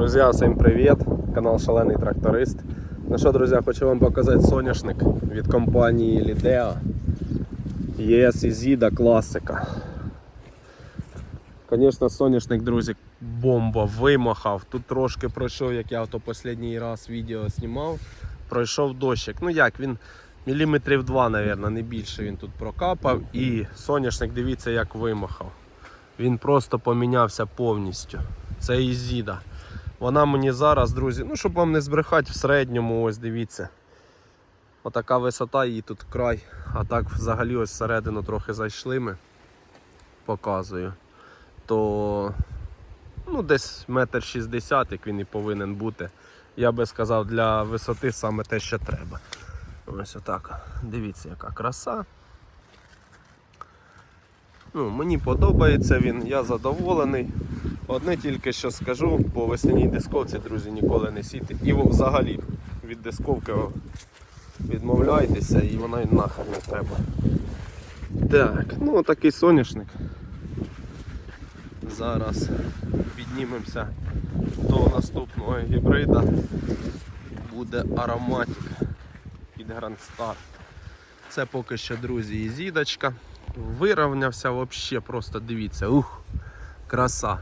Друзі, всім привіт! Канал Шалений Тракторист. Ну що, друзі, хочу вам показати соняшник від компанії Lidea ЄС Ізіда класика. Звісно, соняшник, друзі, бомба вимахав. Тут трошки пройшов, як я то останній раз відео знімав. Пройшов дощик. Ну як, він міліметрів 2, мабуть, не більше він тут прокапав. І соняшник, дивіться, як вимахав. Він просто помінявся повністю. Це Ізіда. Вона мені зараз, друзі, ну щоб вам не збрехати в середньому, ось дивіться. Отака висота її тут край. А так взагалі ось всередину трохи зайшли ми. Показую. То ну, десь метр шістдесят, як він і повинен бути. Я би сказав, для висоти саме те, що треба. Ось отак. Дивіться, яка краса. Ну, Мені подобається він, я задоволений. Одне тільки що скажу, по весняній дисковці, друзі, ніколи не сійте. І взагалі від дисковки відмовляйтеся і вона й нахер не треба. Так, ну такий соняшник. Зараз піднімемося до наступного гібрида. Буде ароматик від Grand Star. Це поки що, друзі, ізідочка. Вирівнявся взагалі, просто дивіться, ух, краса.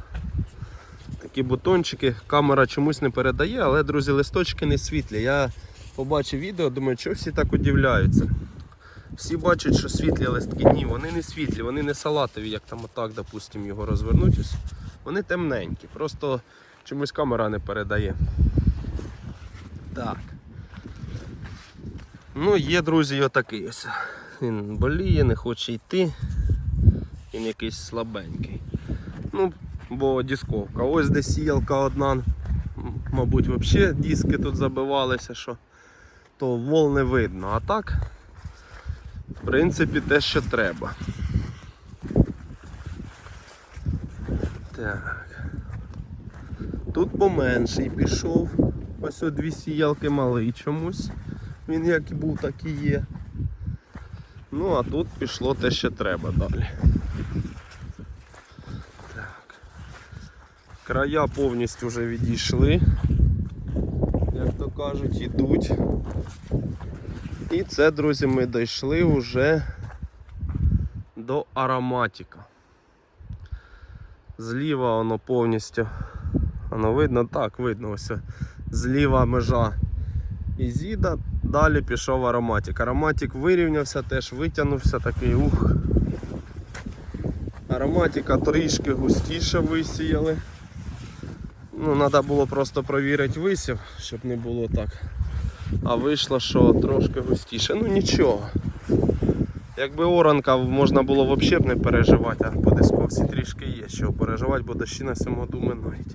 Такі бутончики, камера чомусь не передає, але, друзі, листочки не світлі. Я побачив відео, думаю, що всі так удивляються. Всі бачать, що світлі листки. Ні, вони не світлі, вони не салатові, як там отак, допустимо, його розвернуть. Вони темненькі, просто чомусь камера не передає. Так. Ну, є, друзі, отакий ось. Він боліє, не хоче йти. Він якийсь слабенький. Ну, бо дисковка. Ось де сіялка одна. Мабуть, взагалі диски тут забивалися, що то вол не видно. А так, в принципі, те, що треба. Так. Тут поменший пішов. Ось о дві сіялки малий чомусь. Він як був, так і є. Ну, а тут пішло те, що треба далі. Края повністю вже відійшли. Як то кажуть, ідуть. І це, друзі, ми дійшли вже до ароматика. Зліва воно повністю. Воно видно? Так, видно ось. Зліва межа Ізіда, далі пішов ароматик. Ароматик вирівнявся, теж витягнувся такий ух. Ароматика трішки густіше висіяли. Ну, треба було просто провірити висів, щоб не було так. А вийшло, що трошки густіше. Ну нічого. Якби оранка можна було взагалі б не переживати, а по дисковці трішки є, що переживати, бо дощі на цьому году минають.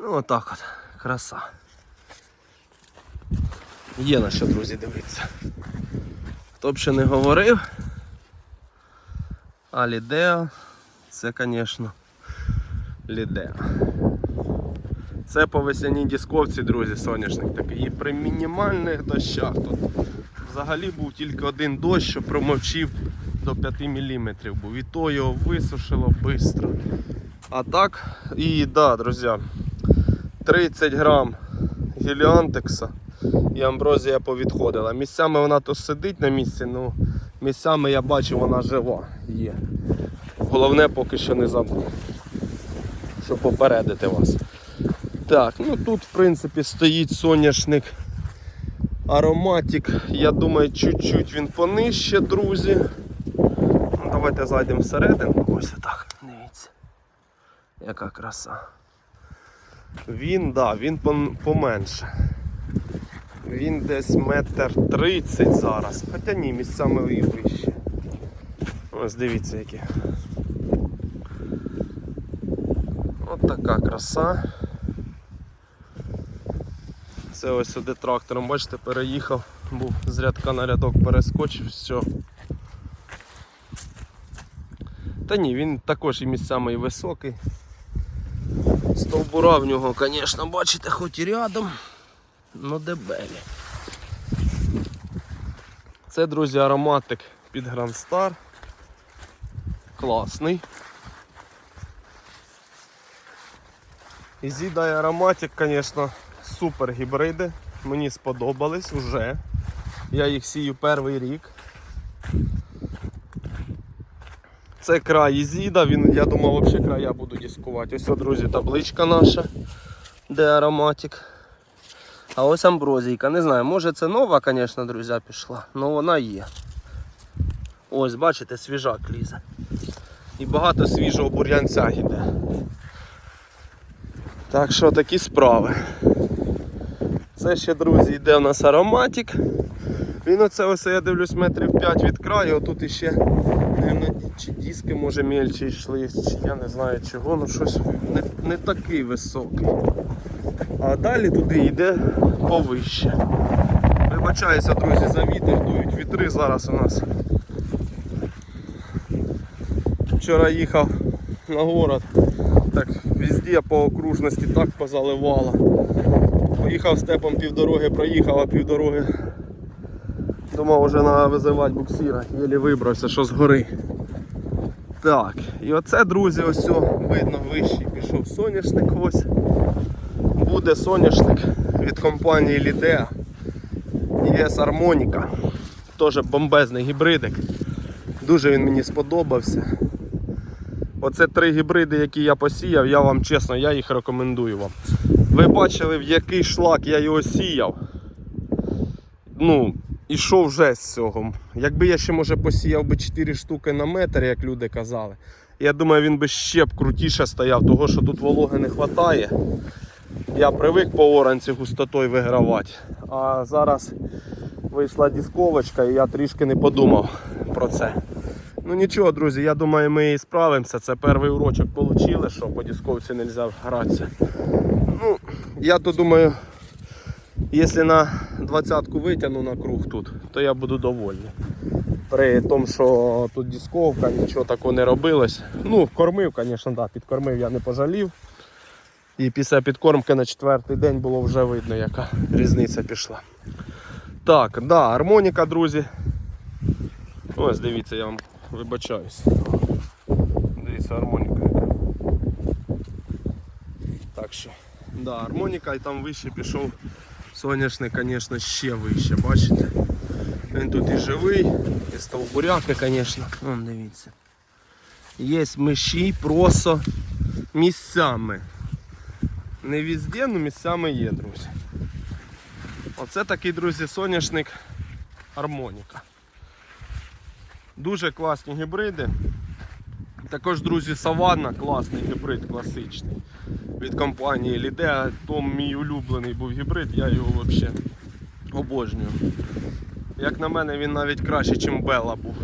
Ну отак от, краса. Є на що, друзі, дивитися. Хто б ще не говорив, а Лідео це, звісно, Лідео. Це по весняній дисковці, друзі, соняшник такий. І при мінімальних дощах тут взагалі був тільки один дощ, що промовчив до 5 мм був. І то його висушило швидко. А так, і да, друзі, 30 грам геліантекса і амброзія повідходила. Місцями вона то сидить на місці, ну місцями я бачу, вона жива є. Головне поки що не забув, щоб попередити вас. Так, ну тут в принципі стоїть соняшник ароматик. Я думаю, чуть-чуть він понижче, друзі. Ну, Давайте зайдемо всередину. Ось так, дивіться. Яка краса. Він, да, він поменше. Він десь метр тридцять зараз. Хоча ні, місцями і вище. Ось дивіться які. От така краса. Це ось сюди трактором, бачите, переїхав, був з рядка на рядок перескочив, все. Та ні, він також і місцями і високий. Стовбура в нього, звісно, бачите, хоч і рядом, но дебелі. Це, друзі, ароматик під Star. Класний. І ароматик, звісно, супер гібриди. Мені сподобались вже. Я їх сію перший рік. Це край Ізіда, він, я думав, взагалі края буду дискувати. Ось, друзі, табличка наша, де ароматик. А ось амброзійка. Не знаю, може це нова, звісно, друзі, пішла, але вона є. Ось, бачите, свіжак лізе. І багато свіжого бур'янця йде. Так що такі справи. Це ще, друзі, йде у нас ароматик. Він оце ось я дивлюсь метрів 5 від краю, отут іще, чи диски може мельче йшли, чи я не знаю чого, ну щось не, не такий високий. А далі туди йде повище. Вибачаюся, друзі, за вітер, дують вітри зараз у нас. Вчора їхав на город, так везде по окружності так позаливало. Поїхав степом півдороги, проїхав, а півдороги думав вже треба визивати буксира, єлі вибрався, що з гори. Так, і оце, друзі, ось видно вищий пішов соняшник ось. Буде соняшник від компанії Lidea. ЄС Harmonica. Теж бомбезний гібридик. Дуже він мені сподобався. Оце три гібриди, які я посіяв, я вам чесно, я їх рекомендую вам. Ви бачили, в який шлак я його сіяв. Ну, ішов вже з цього. Якби я ще може посіяв би 4 штуки на метр, як люди казали. Я думаю, він би ще б крутіше стояв, того що тут вологи не вистачає. Я привик по оранці густотою вигравати. А зараз вийшла дисковочка і я трішки не подумав про це. Ну нічого, друзі, я думаю, ми і справимося. Це перший урочок отримали, що по дисковці не можна гратися. Ну, я то думаю, якщо на двадцятку витягну на круг тут, то я буду довольний. При тому, що тут дисковка, нічого такого не робилось. Ну, кормив, звісно, да, підкормив я не пожалів. І після підкормки на четвертий день було вже видно, яка різниця пішла. Так, да, армоніка, друзі. Ось дивіться, я вам вибачаюсь. Дивіться, армоніка. яка. Так що, да, армоніка і там вище пішов соняшник, звісно, ще вище, бачите? Він тут і живий, і стовбуряки, звісно. Вон дивіться. Є миші просто місцями. Не везде, але місцями є, друзі. Оце такий, друзі, соняшник армоніка. Дуже класні гібриди. Також, друзі, Саванна класний гібрид, класичний. Від компанії Lidea. То мій улюблений був гібрид, я його взагалі обожнюю. Як на мене, він навіть краще, ніж Бела був.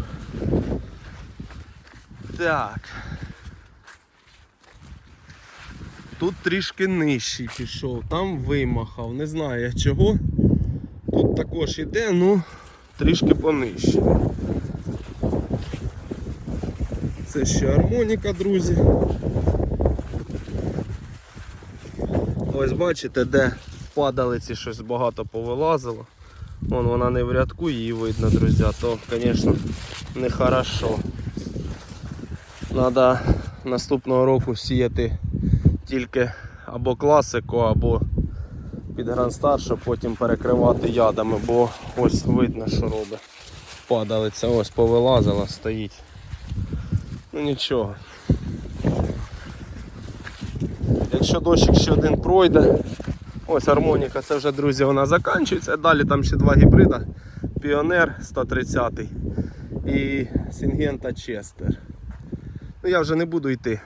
Так. Тут трішки нижчий пішов, там вимахав, не знаю чого. Тут також іде, ну трішки понижче. Це ще армоніка, друзі. Ось бачите, де падалиці щось багато повилазило. Вон вона не в рядку, її видно, друзі, то, звісно, не хорошо. Надо наступного року сіяти тільки або класику, або під Грандстар, щоб потім перекривати ядами, бо ось видно, що робить. Падалиця ось повилазила, стоїть. Ну нічого. Якщо дощик ще один пройде, ось армоніка, це вже, друзі, вона закінчується. Далі там ще два гібрида. Піонер 130 і Сінгента Честер. Ну я вже не буду йти,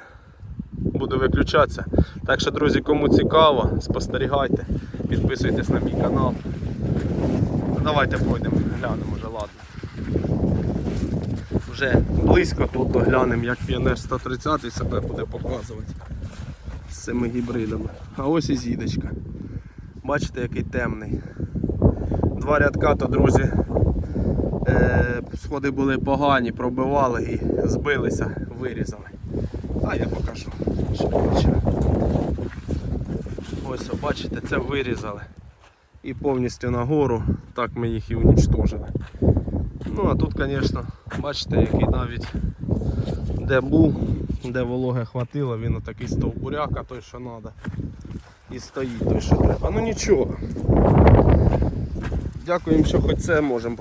буду виключатися. Так що, друзі, кому цікаво, спостерігайте, підписуйтесь на мій канал. Давайте пройдемо, глянемо вже, ладно. Вже близько тут доглянемо, як піонер 130 себе буде показувати з цими гібридами. А ось і зідочка. Бачите, який темний. Два рядка, то, друзі, е, сходи були погані, пробивали і збилися, вирізали. А я покажу. Ось, бачите, це вирізали. І повністю нагору, так ми їх і унічтожили. Ну а тут, звісно, бачите, який навіть де був, де вологи хватило, він отакий стовбуряк, а той, що треба. І стоїть той, що треба. Ну нічого. Дякуємо, що хоч це можемо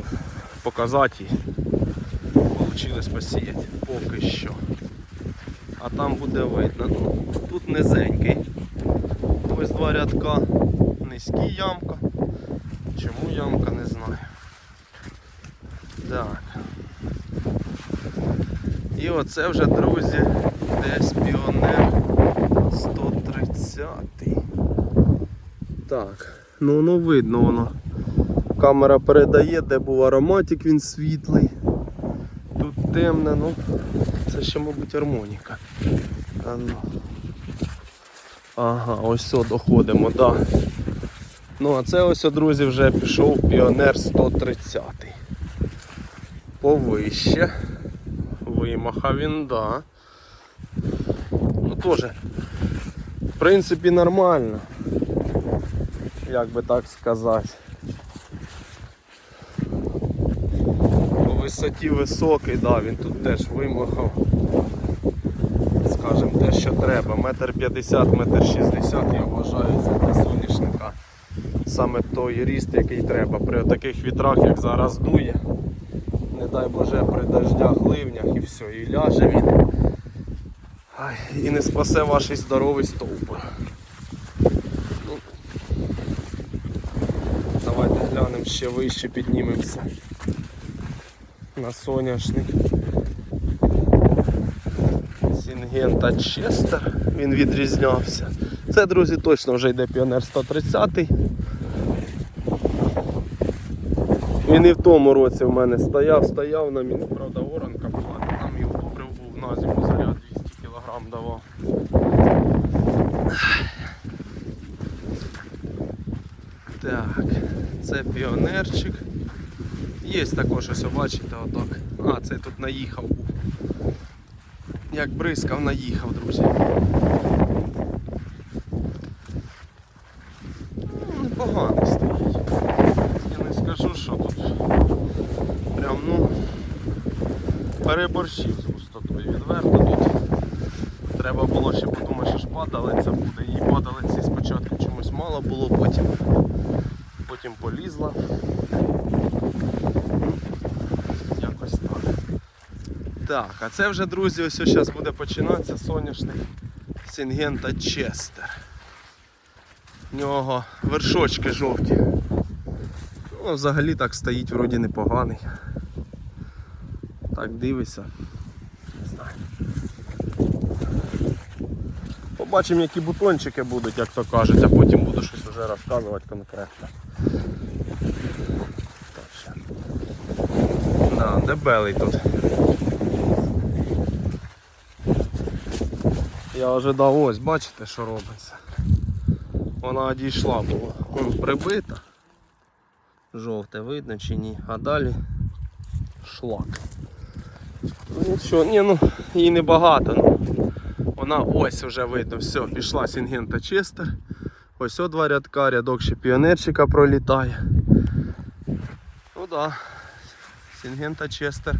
показати і посіяти поки що. А там буде видно. Ну, тут низенький. Ось два рядка. Низький ямка. Чому ямка, не знаю. Так. І оце вже, друзі, десь піонер 130. Так, ну воно видно воно. Камера передає, де був ароматик, він світлий. Тут темне, ну це ще, мабуть, гармоніка. А ну. Ага, ось все, доходимо, так. Да. Ну, а це ось, друзі, вже пішов піонер 130. Повище. Вимахав він, да. Ну теж, в принципі, нормально. Як би так сказати. По висоті високий, да, він тут теж вимахав. Скажем, те, що треба. Метр п'ятдесят, метр шістдесят, я вважаю, це для соняшника. Саме той ріст, який треба. При таких вітрах, як зараз дує. Дай Боже при дождях, ливнях і все, і ляже він. І не спасе ваш здоровий стовбур. Ну, давайте глянемо ще вище піднімемося на соняшник. Сінгента Честер, він відрізнявся. Це, друзі, точно вже йде піонер 130. Він і в тому році в мене стояв, стояв на мені, правда, оранка була, там і добрив був на зиму заряд 200 кг давав. Так, це піонерчик. Є також ось, бачите, отак. А, це тут наїхав був. Як бризкав, наїхав, друзі. Ну, Непогано стоїть. Я не скажу, що тут прям ну переборщив з густотою. Відверто тут треба було ще подумати, що ж падалиця буде. Її падалиці спочатку чомусь мало було, потім, потім полізла. Якось так. Так, а це вже, друзі, ось зараз буде починатися соняшник Сінгента Честер. В нього вершочки жовті. Ну, взагалі так стоїть вроді непоганий. Так дивися. Побачимо, які бутончики будуть, як то кажуть, а потім буду щось вже розказувати конкретно. Да, дебелий тут. Я ожидав ось, бачите, що робиться. Вона одійшла була. Вон прибита. Жовте видно чи ні. А далі шлак. Ну ні, ну її небагато. Ну. Вона ось вже видно, все, пішла Сінгента Честер. Ось о два рядка, рядок ще піонерчика пролітає. Ну да, Сінгента Честер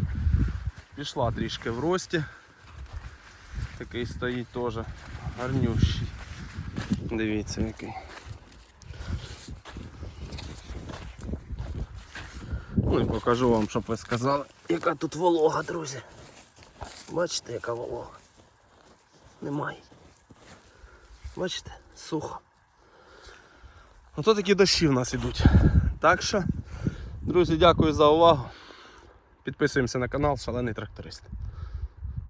пішла трішки в рості. Такий стоїть теж гарнющий. Дивіться який. Ну і покажу вам, щоб ви сказали, яка тут волога, друзі. Бачите, яка волога? Немає. Бачите, сухо. Ото такі дощі в нас ідуть. Так що, друзі, дякую за увагу. Підписуємося на канал Шалений тракторист.